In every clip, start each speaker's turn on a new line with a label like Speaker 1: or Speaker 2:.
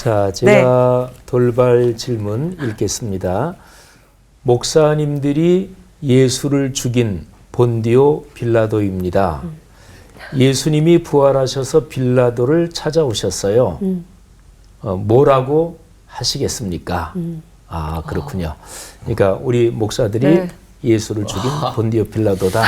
Speaker 1: 자, 제가 돌발 질문 읽겠습니다. 목사님들이 예수를 죽인 본디오 빌라도입니다. 예수님이 부활하셔서 빌라도를 찾아오셨어요. 어, 뭐라고 하시겠습니까? 아, 그렇군요. 그러니까 우리 목사들이
Speaker 2: 네.
Speaker 1: 예수를 죽인 본디오 빌라도다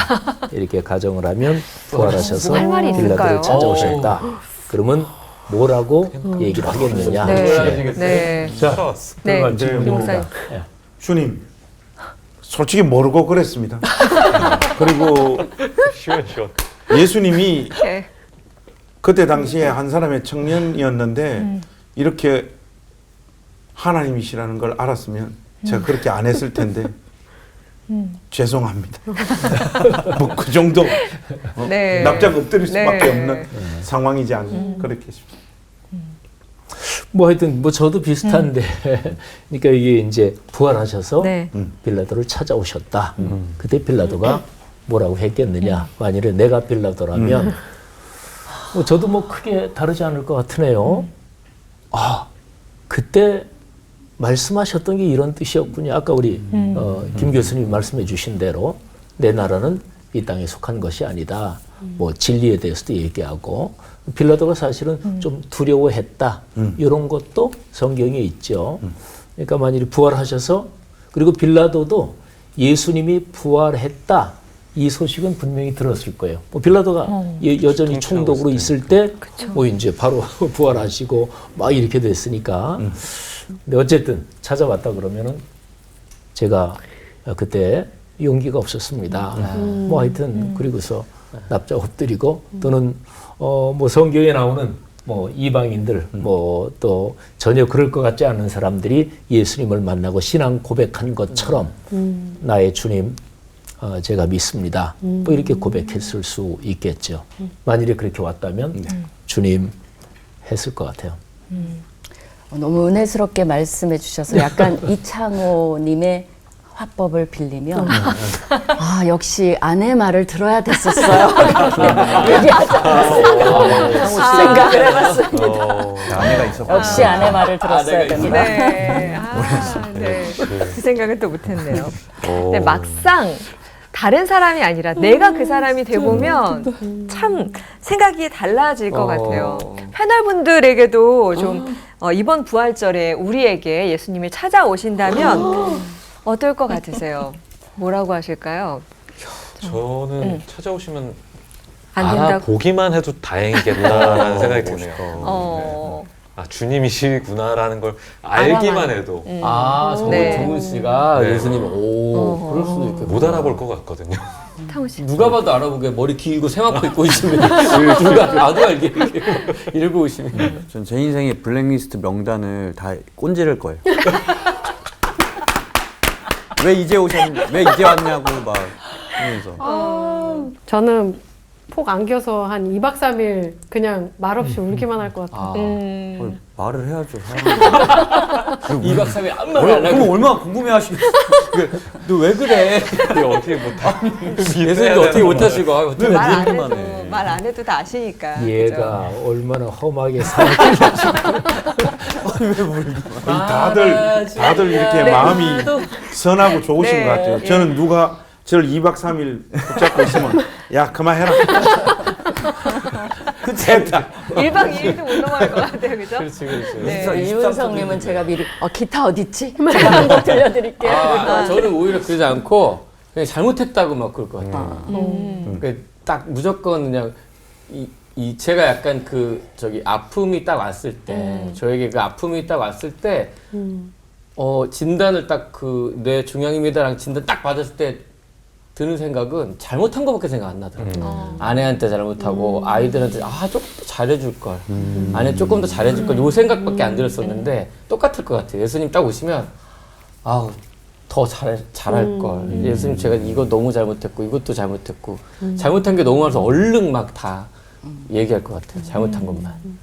Speaker 1: 이렇게 가정을 하면 부활하셔서
Speaker 2: 할 말이 있을까요?
Speaker 1: 빌라도를 찾아오셨다. 그러면 뭐라고 얘기를 하겠느냐?
Speaker 2: 네. 네.
Speaker 1: 자,
Speaker 2: 네.
Speaker 1: 들어간 질문입니다.
Speaker 2: 목사님.
Speaker 1: 예.
Speaker 3: 주님, 솔직히 모르고 그랬습니다. 그리고
Speaker 4: 시원 시원.
Speaker 3: 예수님이
Speaker 2: 네.
Speaker 3: 그때 당시에 한 사람의 청년이었는데 이렇게 하나님이시라는 걸 알았으면 제가 그렇게 안 했을 텐데 죄송합니다. 뭐 그 정도 어,
Speaker 2: 네.
Speaker 3: 납작 엎드릴 수밖에
Speaker 2: 네.
Speaker 3: 없는 상황이지 않 그렇게 싶습니다.
Speaker 1: 뭐 하여튼 뭐 저도 비슷한데 그러니까 이게 이제 부활하셔서
Speaker 2: 네.
Speaker 1: 빌라도를 찾아오셨다. 그때 빌라도가 뭐라고 했겠느냐? 만일에 내가 빌라도라면 뭐 저도 뭐 크게 다르지 않을 것 같으네요. 아 그때 말씀하셨던 게 이런 뜻이었군요. 아까 우리 어, 김 교수님이 말씀해 주신 대로 내 나라는 이 땅에 속한 것이 아니다. 뭐 진리에 대해서도 얘기하고 빌라도가 사실은 좀 두려워했다. 이런 것도 성경에 있죠. 그러니까 만일에 부활하셔서 그리고 빌라도도 예수님이 부활했다. 이 소식은 분명히 들었을 거예요. 뭐 빌라도가 예- 여전히 총독으로 있을 때, 뭐 이제 바로 부활하시고 막 이렇게 됐으니까. 근데 어쨌든 찾아왔다 그러면은 제가 그때 용기가 없었습니다. 뭐 하여튼 그리고서 납작 엎드리고 또는 어 뭐 성경에 나오는 뭐 이방인들 뭐 또 전혀 그럴 것 같지 않은 사람들이 예수님을 만나고 신앙 고백한 것처럼 나의 주님 어, 제가 믿습니다. 뭐 이렇게 고백했을 수 있겠죠. 만일에 그렇게 왔다면 주님 했을 것 같아요.
Speaker 5: 어, 너무 은혜스럽게 말씀해 주셔서 약간 이창호님의 화법을 빌리면 아 역시 아내 말을 들어야 됐었어요. 생각을 해봤습니다.
Speaker 4: 어,
Speaker 3: 아내가 있어.
Speaker 5: 역시 아내 말을 들었어야 됩니다.
Speaker 2: 네. 아, 네. 그 생각은 또 못했네요.
Speaker 4: 어.
Speaker 2: 네, 막상 다른 사람이 아니라 내가 그 사람이 돼 보면 참 생각이 달라질 것
Speaker 1: 어.
Speaker 2: 같아요. 패널분들에게도 좀 어, 이번 부활절에 우리에게 예수님이 찾아오신다면 어떨 것 같으세요? 뭐라고 하실까요?
Speaker 4: 저는 찾아오시면
Speaker 2: 안 된다고.
Speaker 4: 알아보기만 해도 다행이겠다라는 생각이 드네요.
Speaker 2: 어.
Speaker 4: 아 주님이시구나라는 걸 알기만
Speaker 2: 알아만.
Speaker 4: 해도
Speaker 2: 음.
Speaker 6: 아, 정말
Speaker 2: 네.
Speaker 6: 정훈 씨가
Speaker 4: 네.
Speaker 6: 예수님, 오,
Speaker 2: 어.
Speaker 6: 그럴 수도 있겠다.
Speaker 4: 못 알아볼 것 같거든요.
Speaker 2: 탕우 씨.
Speaker 6: 누가 봐도 알아보게 머리 길고 세마포 입고 오시면 누가 봐도 알게 이렇게 이러고 오시면
Speaker 7: 전 제 인생의 블랙리스트 명단을 다 꼰지를 거예요. 왜 이제 오셨, 왜 이제 왔냐고 막 하면서.
Speaker 8: 저는 폭 안겨서 한 2박 3일 그냥 말없이 울기만 할 것 같아요.
Speaker 6: 아,
Speaker 2: 음.
Speaker 7: 뭘 말을 해야죠. 사람이.
Speaker 6: 2박 3일 아무 말
Speaker 7: 얼-
Speaker 6: 안
Speaker 7: 그럼
Speaker 6: 하고
Speaker 7: 얼마나 궁금해 하시겠어. 너왜 그래?
Speaker 4: 어떻게 못하
Speaker 6: 예수님도 어떻게 못하시고 아, 어떻게
Speaker 2: 말안
Speaker 7: 믿을만
Speaker 2: 해도
Speaker 7: 해.
Speaker 2: 말 안 해도 다 아시니까.
Speaker 1: 얘가 얼마나 험하게 살았길래
Speaker 3: 다들 다들 이렇게 마음이 선하고 좋으신
Speaker 2: 네,
Speaker 3: 것 같아요.
Speaker 2: 예.
Speaker 3: 저는 누가 저를 2박 3일 붙잡고 있으면 야 그만해라. 됐다.
Speaker 2: 1박 2일도 못 넘어갈 것 같아요. 그죠?
Speaker 6: 그렇지 그렇지
Speaker 2: 네.
Speaker 5: 이윤성님은 제가 미리 어, 기타 어디 있지? 제가 한곡 들려드릴게요.
Speaker 6: 아, 저는 오히려 그러지 않고 그냥 잘못했다고 막 그럴 것 같아요.
Speaker 2: 음.
Speaker 6: 그딱 무조건 그냥 이, 이 제가 약간 그 저기 아픔이 딱 왔을 때
Speaker 2: 음.
Speaker 6: 저에게 그 아픔이 딱 왔을 때 어, 진단을 딱그뇌 종양입니다랑 진단 딱 받았을 때 드는 생각은 잘못한 것밖에 생각 안 나더라고요. 아내한테 잘못하고 아이들한테 아 조금 더 잘해줄 걸, 아내 조금 더 잘해줄 걸, 요 생각밖에 안 들었었는데 똑같을 것 같아요. 예수님 딱 오시면 아우 더 잘, 잘할 걸. 예수님 제가 이거 너무 잘못했고 이것도 잘못했고 잘못한 게 너무 많아서 얼른 막다 얘기할 것 같아요. 잘못한 것만.